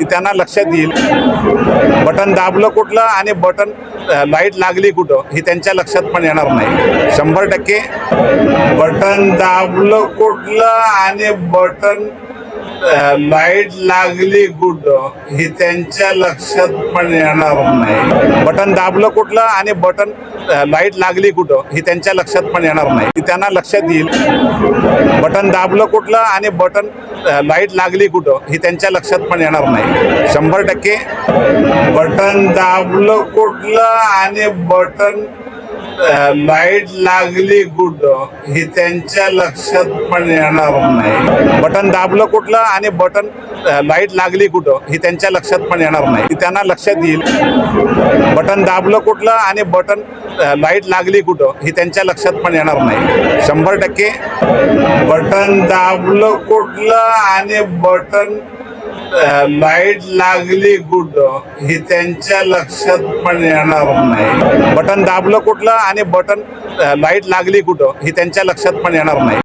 की त्यांना लक्षात येईल. बटन दाबलं कुठलं आणि बटन लाइट लागली कुठं ही त्यांच्या लक्षात पण येणार नाही. शंभर टक्के बटन दाबलं कुठलं आणि बटन लाइट लागली गुड हे त्यांच्या लक्षात पण येणार नाही. बटन दाबलं कुठलं आणि बटन लाइट लागली कुठं ही त्यांच्या लक्षात पण येणार नाही. त्यांना लक्षात येईल. बटन दाबलं कुठलं आणि बटन लाइट लागली कुठं ही त्यांच्या लक्षात पण येणार नाही. शंभर टक्के बटन दाबलं कुठलं आणि बटन लाइट लागली कुठं हे त्यांच्या लक्षात पण येणार नाही. बटन दाबलं कुठलं आणि बटन लाइट लागली कुठं ही त्यांच्या लक्षात पण येणार नाही. त्यांना लक्षात येईल. बटन दाबलं कुठलं आणि बटन लाइट लागली कुठं ही त्यांच्या लक्षात पण येणार नाही. शंभर टक्के बटन दाबलं कुठलं आणि बटन लाइट लागली गुड हे त्यांच्या लक्षात पण येणार नाही. बटन दाबलं कुठलं आणि बटन लाइट लागली कुठं ही त्यांच्या लक्षात पण येणार नाही.